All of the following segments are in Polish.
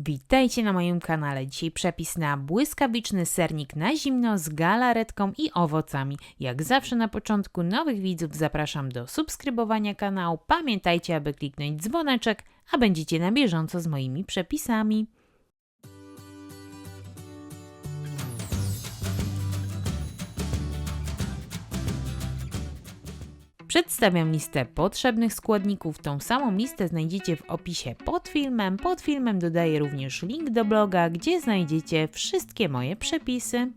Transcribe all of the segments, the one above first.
Witajcie na moim kanale. Dzisiaj przepis na błyskawiczny sernik na zimno z galaretką i owocami. Jak zawsze na początku nowych widzów zapraszam do subskrybowania kanału. Pamiętajcie, aby kliknąć dzwoneczek, a będziecie na bieżąco z moimi przepisami. Przedstawiam listę potrzebnych składników. Tą samą listę znajdziecie w opisie pod filmem. Pod filmem dodaję również link do bloga, gdzie znajdziecie wszystkie moje przepisy.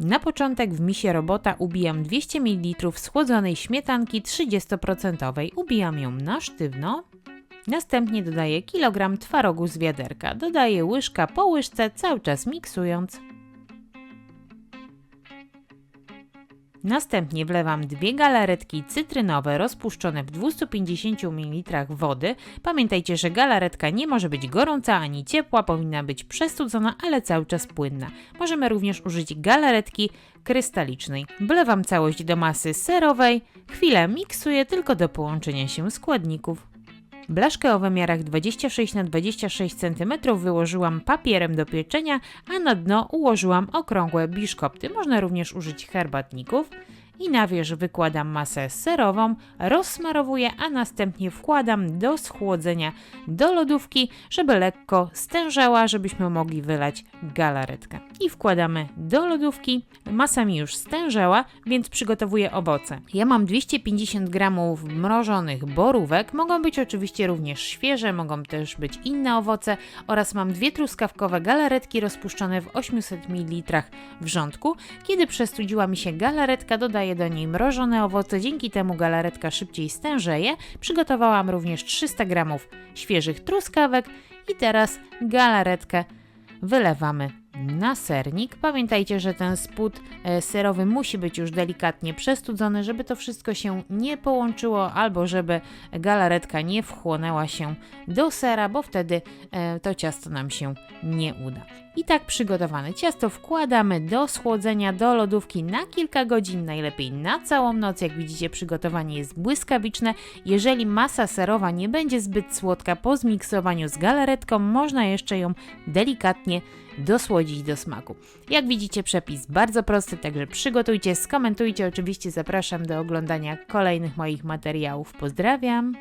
Na początek w misie robota ubijam 200 ml schłodzonej śmietanki 30%. Ubijam ją na sztywno. Następnie dodaję kilogram twarogu z wiaderka. Dodaję łyżka po łyżce, cały czas miksując. Następnie wlewam dwie galaretki cytrynowe rozpuszczone w 250 ml wody. Pamiętajcie, że galaretka nie może być gorąca ani ciepła, powinna być przestudzona, ale cały czas płynna. Możemy również użyć galaretki krystalicznej. Wlewam całość do masy serowej. Chwilę miksuję tylko do połączenia się składników. Blaszkę o wymiarach 26 na 26 cm wyłożyłam papierem do pieczenia, a na dno ułożyłam okrągłe biszkopty. Można również użyć herbatników. I na wierzch wykładam masę serową, rozsmarowuję, a następnie wkładam do schłodzenia do lodówki, żeby lekko stężała, żebyśmy mogli wylać galaretkę. I wkładamy do lodówki. Masa mi już stężała, więc przygotowuję owoce. Ja mam 250 gramów mrożonych borówek. Mogą być oczywiście również świeże, mogą też być inne owoce oraz mam dwie truskawkowe galaretki rozpuszczone w 800 ml wrzątku. Kiedy przestudziła mi się galaretka, dodaję do niej mrożone owoce, dzięki temu galaretka szybciej stężeje. Przygotowałam również 300 g świeżych truskawek. I teraz galaretkę wylewamy na sernik. Pamiętajcie, że ten spód e, serowy musi być już delikatnie przestudzony, żeby to wszystko się nie połączyło albo żeby galaretka nie wchłonęła się do sera, bo wtedy e, to ciasto nam się nie uda. I tak przygotowane ciasto wkładamy do schłodzenia do lodówki na kilka godzin, najlepiej na całą noc. Jak widzicie, przygotowanie jest błyskawiczne. Jeżeli masa serowa nie będzie zbyt słodka po zmiksowaniu z galaretką, można jeszcze ją delikatnie dosłodzić do smaku. Jak widzicie, przepis bardzo prosty, także przygotujcie, skomentujcie. Oczywiście zapraszam do oglądania kolejnych moich materiałów. Pozdrawiam!